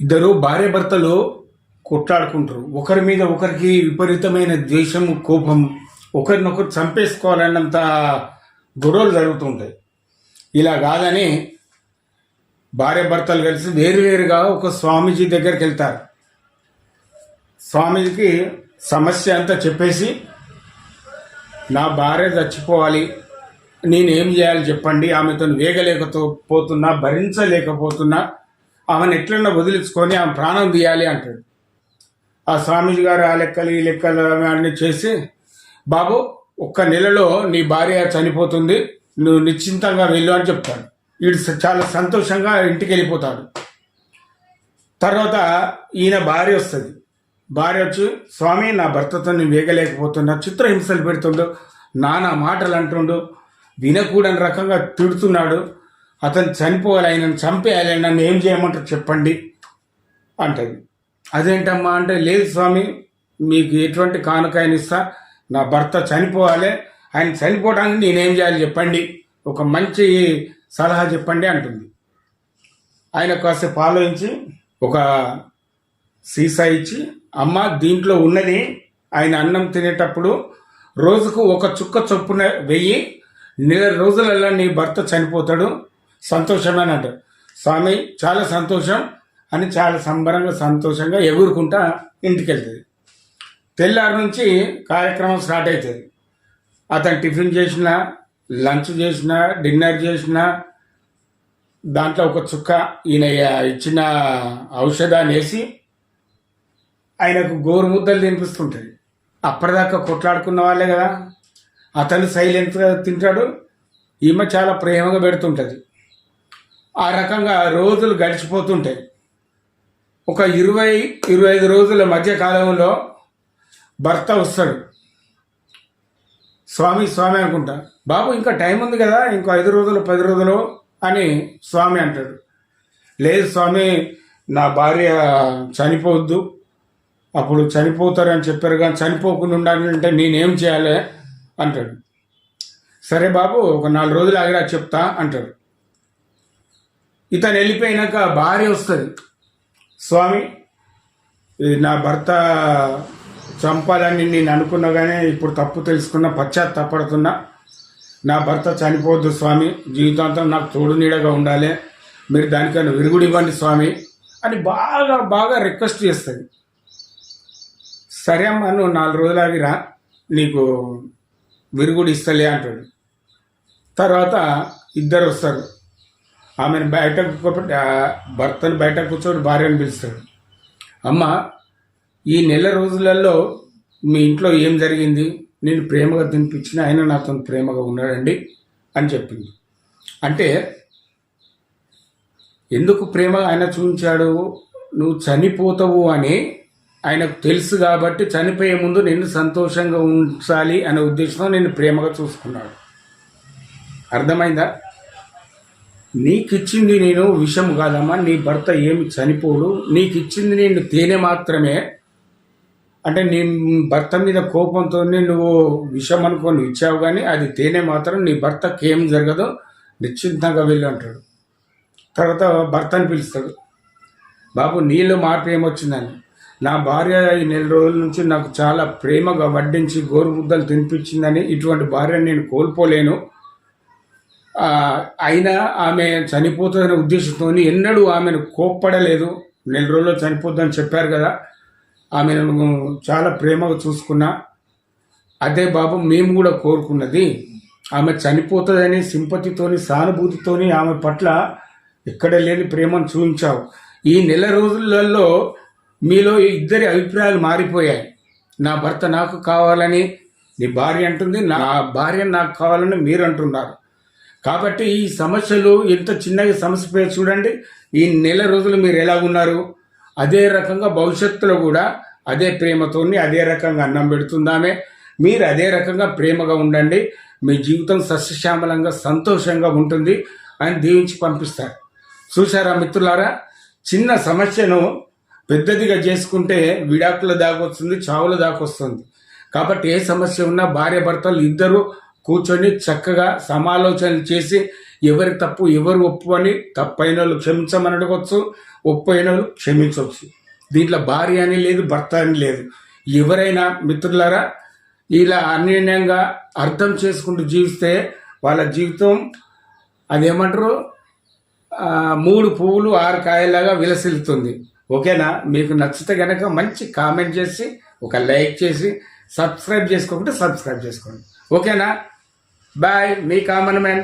ఇద్దరు భార్య భర్తలు కొట్లాడుకుంటారు. ఒకరి మీద ఒకరికి విపరీతమైన ద్వేషం కోపం ఒకరినొకరు చంపేసుకోవాలన్నంత గొడవలు జరుగుతుంటాయి. ఇలా కాదని భార్య భర్తలు కలిసి వేరువేరుగా ఒక స్వామీజీ దగ్గరికి వెళ్తారు. స్వామీజీకి సమస్య అంతా చెప్పేసి నా భార్య చచ్చిపోవాలి నేనేం చేయాలి చెప్పండి. ఆమెతో వేగలేకపోతున్నా భరించలేకపోతున్నా. ఆమెను ఎట్లన్నా వదిలించుకొని ఆమె ప్రాణం తీయాలి అంటాడు. ఆ స్వామీజీ గారు ఆ లెక్కలు ఈ లెక్కలు అన్నీ చేసి బాబు ఒక్క నెలలో నీ భార్య చనిపోతుంది నువ్వు నిశ్చింతంగా వెళ్ళు అని చెప్తాడు. వీడు చాలా సంతోషంగా ఇంటికి వెళ్ళిపోతాడు. తర్వాత ఈయన భార్య వస్తుంది. భార్య వచ్చి స్వామి నా భర్తతో నేను వేగలేకపోతున్నా చిత్రహింసలు పెడుతుండు నానా మాటలు అంటుండు వినకూడని రకంగా తిడుతున్నాడు అతను చనిపోవాలి ఆయనను చంపేయాలి నన్ను ఏం చేయమంటారు చెప్పండి అంటది. అదేంటమ్మా అంటే లేదు స్వామి మీకు ఎటువంటి కానుక ఆయన ఇస్తా నా భర్త చనిపోవాలి ఆయన చనిపోవడానికి నేనేం చేయాలి చెప్పండి ఒక మంచి సలహా చెప్పండి అంటుంది. ఆయన కాసేపు ఆలోచించి ఒక సీసా ఇచ్చి అమ్మ దీంట్లో ఉన్నది ఆయన అన్నం తినేటప్పుడు రోజుకు ఒక చుక్క చొప్పున వెయ్యి నెల రోజులలో నీ భర్త చనిపోతాడు సంతోషమే అని అంటాడు స్వామి చాలా సంతోషం అని చాలా సంబరంగా సంతోషంగా ఎగురుకుంటా ఇంటికి వెళ్తుంది తెల్లారి నుంచి కార్యక్రమం స్టార్ట్ అవుతుంది అతను టిఫిన్ చేసిన లంచ్ చేసిన డిన్నర్ చేసిన దాంట్లో ఒక చుక్క ఈయన ఇచ్చిన ఔషధాన్ని వేసి ఆయనకు గోరు ముద్దలు తినిపిస్తుంటుంది. అప్పటిదాకా కొట్లాడుకున్న వాళ్ళే కదా. అతను సైలెంట్గా తింటాడు. ఈమె చాలా ప్రేమగా పెడుతుంటుంది. ఆ రకంగా రోజులు గడిచిపోతుంటాయి. ఒక ఇరవై ఇరవై ఐదు రోజుల మధ్య కాలంలో భర్త వస్తాడు. స్వామి స్వామి అనుకుంటా. బాబు ఇంకా టైం ఉంది కదా ఇంకో ఐదు రోజులు పది రోజులు అని స్వామి అంటాడు. లేదు స్వామి నా భార్య చనిపోవద్దు. అప్పుడు చనిపోతారని చెప్పారు కానీ చనిపోకుండా ఉండాలంటే నేనేం చేయాలి? అంటాడు. సరే బాబు ఒక నాలుగు రోజులు ఆగిరా చెప్తా అంటాడు. ఇతను వెళ్ళిపోయినాక భార్య వస్తుంది. స్వామి ఇది నా భర్త చంపాలని నేను అనుకున్నా కానీ ఇప్పుడు తప్పు తెలుసుకున్న పశ్చాత్తపడుతున్నా. నా భర్త చనిపోవద్దు స్వామి. జీవితాంతం నాకు తోడు నీడగా ఉండాలి. మీరు దానికన్నా విరుగుడు ఇవ్వండి స్వామి అని బాగా బాగా రిక్వెస్ట్ చేస్తుంది. సరే అమ్మా నువ్వు నాలుగు రోజులు ఆగిరా. నీకు విరుగుడు ఇస్తలే అంటాడు. తర్వాత ఇద్దరు వస్తారు. ఆమెను బయట భర్తను బయట కూర్చోబెట్టి భార్యను పిలుస్తాడు. అమ్మ ఈ నెల రోజులలో మీ ఇంట్లో ఏం జరిగింది? నేను ప్రేమగా తినిపించిన ఆయన నాతో ప్రేమగా ఉన్నాడండి అని చెప్పింది. అంటే ఎందుకు ప్రేమ ఆయన చూపించాడు? నువ్వు చనిపోతావు అని ఆయనకు తెలుసు కాబట్టి చనిపోయే ముందు నిన్ను సంతోషంగా ఉంచాలి అనే ఉద్దేశంతో నేను ప్రేమగా చూసుకున్నాడు. అర్థమైందా? నీకిచ్చింది నేను విషం కాదమ్మా నీ భర్త ఏమి చనిపోడు. నీకిచ్చింది నేను తేనె మాత్రమే. అంటే నీ భర్త మీద కోపంతో నువ్వు విషం అనుకొని ఇచ్చావు కానీ అది తేనె మాత్రం నీ భర్తకి ఏం జరగదు నిశ్చింతంగా వెళ్ళి అంటాడు. తర్వాత భర్తను పిలుస్తాడు. బాబు నీళ్ళు మార్పు ఏమొచ్చిందని? నా భార్య ఈ నెల రోజుల నుంచి నాకు చాలా ప్రేమగా వడ్డించి గోరుముద్దలు తినిపించిందని ఇటువంటి భార్య నేను కోల్పోలేను. అయినా ఆమె చనిపోతుందనే ఉద్దేశంతో ఎన్నడూ ఆమెను కోప్పడలేదు. నెల రోజుల్లో చనిపోద్దని చెప్పారు కదా. ఆమెను చాలా ప్రేమగా చూసుకున్నా. అదే బాబు మేము కూడా కోరుకున్నది ఆమె చనిపోతుందని సింపతితోని సానుభూతితోని ఆమె పట్ల ఎక్కడ లేని ప్రేమను చూపించావు. ఈ నెల రోజులలో మీలో ఇద్దరి అభిప్రాయాలు మారిపోయాయి. నా భర్త నాకు కావాలని నీ భార్య అంటుంది నా భార్య నాకు కావాలని మీరు అంటున్నారు. కాబట్టి ఈ సమస్యలు ఎంత చిన్నగా సమస్య పేరు చూడండి. ఈ నెల రోజులు మీరు ఎలా ఉన్నారు అదే రకంగా భవిష్యత్తులో కూడా అదే ప్రేమతోని అదే రకంగా అన్నం పెడుతుందామే. మీరు అదే రకంగా ప్రేమగా ఉండండి. మీ జీవితం సస్యశ్యామలంగా సంతోషంగా ఉంటుంది అని దీవించి పంపిస్తారు. చూసారా మిత్రులారా? చిన్న సమస్యను పెద్దదిగా చేసుకుంటే విడాకుల దాకా వస్తుంది చావుల దాకా వస్తుంది. కాబట్టి ఏ సమస్య ఉన్నా భార్య భర్తలు ఇద్దరు కూర్చొని చక్కగా సమాలోచనలు చేసి ఎవరి తప్పు ఎవరు ఒప్పు అని తప్పైన వాళ్ళు క్షమించమని అడగవచ్చు ఒప్పు అయిన వాళ్ళు క్షమించవచ్చు. దీంట్లో భార్య అని లేదు భర్త అని లేదు. ఎవరైనా మిత్రులారా ఇలా అన్యోన్యంగా అర్థం చేసుకుంటూ జీవిస్తే వాళ్ళ జీవితం అదేమంటారు? మూడు పువ్వులు ఆరు కాయలాగా విలసిల్లుతుంది. ఓకేనా? మీకు నచ్చితే కనుక మంచి కామెంట్ చేసి ఒక లైక్ చేసి సబ్స్క్రైబ్ చేసుకోకుంటే సబ్స్క్రైబ్ చేసుకోండి. ఓకేనా? బాయ్ మీ కామన్ మ్యాన్